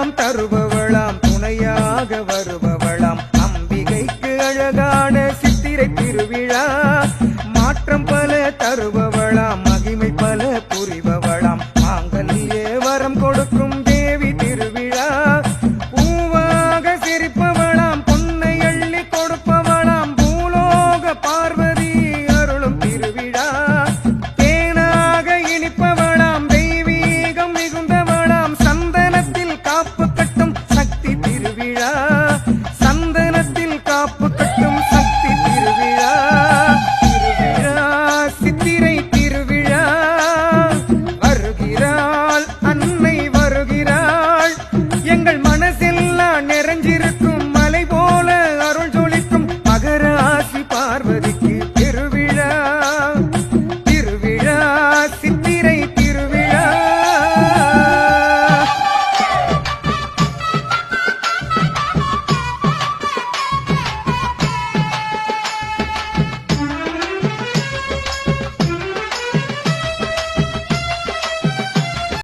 எல்லாம் தருபவளாம் துணையாக வருபவளாம். அம்பிகைக்கு அழகான சித்திரை திருவிழா மாற்றம் பல தருபவள்